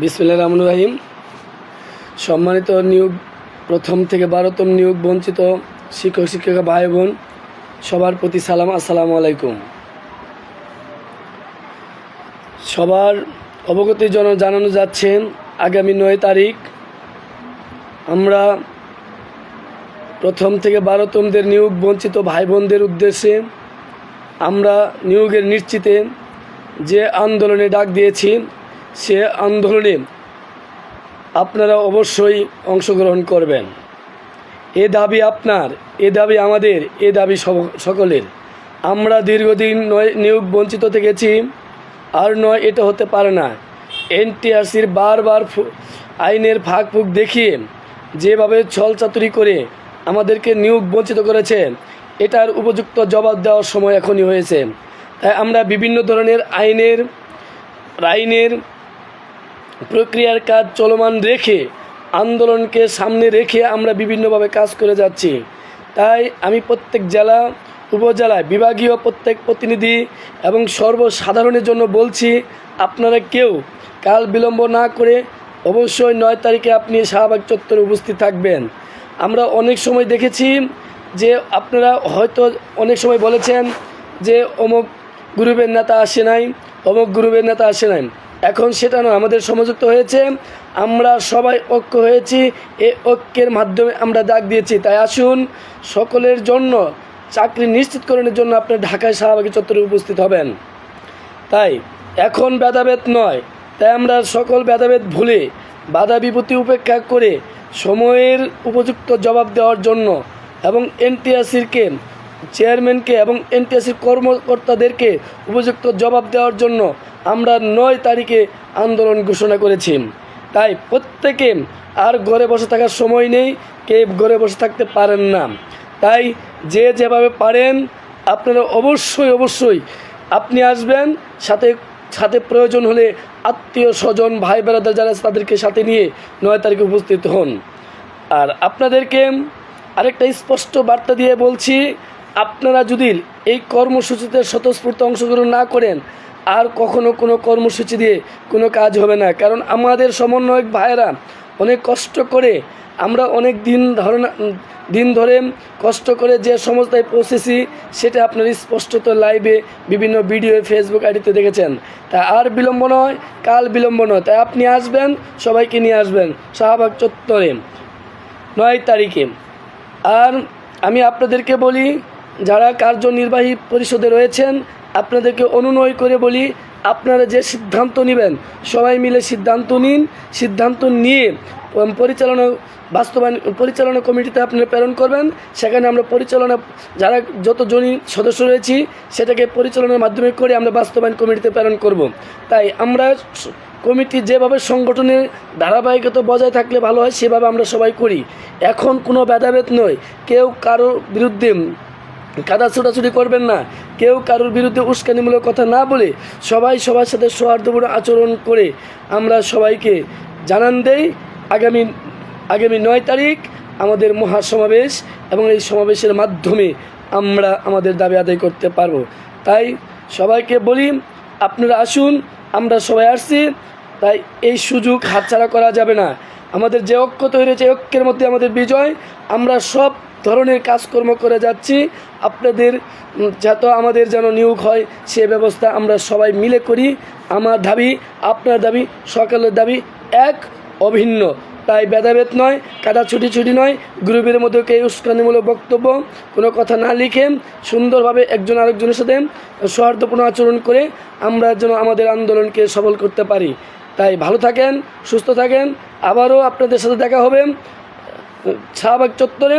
বিসমুল্লাহ রহমান রাহিম। সম্মানিত নিয়োগ, প্রথম থেকে বারোতম নিয়োগ বঞ্চিত শিক্ষক, শিক্ষিকা ভাই বোন সবার প্রতি সালাম, আসসালামু আলাইকুম। সবার অবগতির জন্য জানানো যাচ্ছে, আগামী নয় তারিখ আমরা প্রথম থেকে বারোতমদের নিয়োগ বঞ্চিত ভাই বোনদের উদ্দেশ্যে আমরা নিয়োগের নিশ্চিতে যে আন্দোলনে ডাক দিয়েছি সে আন্দোলনে আপনারা অবশ্যই অংশগ্রহণ করবেন। এ দাবি আপনার, এ দাবি আমাদের, এ দাবি সকলের। আমরা দীর্ঘদিন নয় নিয়োগ বঞ্চিত থেকেছি, আর নয় এটা হতে পারে না। এনটিআরসির বারবার আইনের ফাঁক ফুক দেখিয়ে যেভাবে ছলচাতুরি করে আমাদেরকে নিয়োগ বঞ্চিত করেছে, এটার উপযুক্ত জবাব দেওয়ার সময় এখনই হয়েছে। তাই আমরা বিভিন্ন ধরনের আইনের আইনের প্রক্রিয়ার কাজ চলমান রেখে, আন্দোলনকে সামনে রেখে আমরা বিভিন্নভাবে কাজ করে যাচ্ছি। তাই আমি প্রত্যেক জেলা, উপজেলায়, বিভাগীয় প্রত্যেক প্রতিনিধি এবং সর্বসাধারণের জন্য বলছি, আপনারা কেউ কাল বিলম্ব না করে অবশ্যই নয় তারিখে আপনি শাহবাগ চত্বরে উপস্থিত থাকবেন। আমরা অনেক সময় দেখেছি যে আপনারা হয়তো অনেক সময় বলেছেন যে অমুক গ্রুপের নেতা আসে নাই, অমুক গ্রুপের নেতা আসে নাই। এখন সেটা নয়, আমাদের সমযুক্ত হয়েছে। আমরা সবাই ঐক্য হয়েছি, এ ঐক্যের মাধ্যমে আমরা ডাক দিয়েছি। তাই আসুন, সকলের জন্য চাকরি নিশ্চিতকরণের জন্য আপনি ঢাকায় শাহবাগী চত্বরে উপস্থিত হবেন। তাই, এখন ভেদাভেদ নয়। তাই আমরা সকল ভেদাভেদ ভুলে, বাধা বিপত্তি উপেক্ষা করে, সময়ের উপযুক্ত জবাব দেওয়ার জন্য এবং এনটিআরসিরকে চেয়ারম্যানকে এবং এনটিআরসির কর্মকর্তাদেরকে উপযুক্ত জবাব দেওয়ার জন্য আমরা নয় তারিখে আন্দোলন ঘোষণা করেছি। তাই প্রত্যেকে আর ঘরে বসে থাকার সময় নেই কে ঘরে বসে থাকতে পারেন না। তাই যে যেভাবে পারেন, আপনারা অবশ্যই অবশ্যই আপনি আসবেন। সাথে সাথে প্রয়োজন হলে আত্মীয় স্বজন, ভাই বেড়াদার যারা তাদেরকে সাথে নিয়ে নয় তারিখে উপস্থিত হন। আর আপনাদেরকে আরেকটা স্পষ্ট বার্তা দিয়ে বলছি আপনারা যদি এই কর্মসূচিতে স্বতঃস্ফূর্ত অংশগ্রহণ না করেন, আর কখনো কোনো কর্মসূচি দিয়ে কোনো কাজ হবে না। কারণ আমাদের সমন্বয়ক ভাইয়েরা অনেক কষ্ট করে, আমরা অনেক দিন ধারণা দিন ধরে কষ্ট করে যে সমস্যায় পৌঁছেছি, সেটা আপনার স্পষ্টত লাইভে বিভিন্ন ভিডিও ফেসবুক আইডিতে দেখেছেন। তা আর বিলম্ব নয়, কাল বিলম্ব নয়। তাই আপনি আসবেন, সবাইকে নিয়ে আসবেন শাহবাগ চত্বরে নয় তারিখে। আর আমি আপনাদেরকে বলি যারা কার্যনির্বাহী পরিষদে রয়েছেন, আপনাদেরকে অনুনয় করে বলি, আপনারা যে সিদ্ধান্ত নেবেন, সবাই মিলে সিদ্ধান্ত নিন। সিদ্ধান্ত নিয়ে পরিচালনা বাস্তবায়ন, পরিচালনা কমিটিতে আপনারা প্রেরণ করবেন। সেখানে আমরা পরিচালনা, যারা যতজনই সদস্য রয়েছি, সেটাকে পরিচালনার মাধ্যমে করে আমরা বাস্তবায়ন কমিটিতে প্রেরণ করব। তাই আমরা কমিটি যেভাবে সংগঠনের ধারাবাহিকতা বজায় থাকলে ভালো হয়, সেভাবে আমরা সবাই করি। এখন কোনো ভেদাভেদ নয়। কেউ কারোর বিরুদ্ধে কাদা ছোটাছুটি করবেন না। কেউ কারোর বিরুদ্ধে উস্কানিমূলক কথা না বলে সবাই সবার সাথে সৌহার্দ্যপূর্ণ আচরণ করে আমরা সবাইকে জানান দেই। আগামী আগামী নয় তারিখ আমাদের মহাসমাবেশ এবং এই সমাবেশের মাধ্যমে আমরা আমাদের দাবি আদায় করতে পারব। তাই সবাইকে বলি, আপনারা আসুন, আমরা সবাই আসছি। তাই এই সুযোগ হাতছাড়া করা যাবে না। আমাদের যে ঐক্য তৈরি হয়েছে ঐক্যের মধ্যে আমাদের বিজয়। আমরা সব ধরনের কাজকর্ম করে যাচ্ছি। আপনাদের যাতে আমাদের যেন নিয়োগ হয়, সে ব্যবস্থা আমরা সবাই মিলে করি। আমার দাবি, আপনার দাবি, সকালের দাবি এক, অভিন্ন। তাই ভেদাভেদ নয়, কাদা ছুটি ছুটি নয়। গ্রুপের মধ্যে কেউ উস্কানিমূলক বক্তব্য, কোনো কথা না লিখে সুন্দরভাবে একজন আরেকজনের সাথে সৌহার্দ্যপূর্ণ আচরণ করে আমরা যেন আমাদের আন্দোলনকে সফল করতে পারি। তাই ভালো থাকেন, সুস্থ থাকেন। আবারও আপনাদের সাথে দেখা হবে শাহবাগ চত্বরে।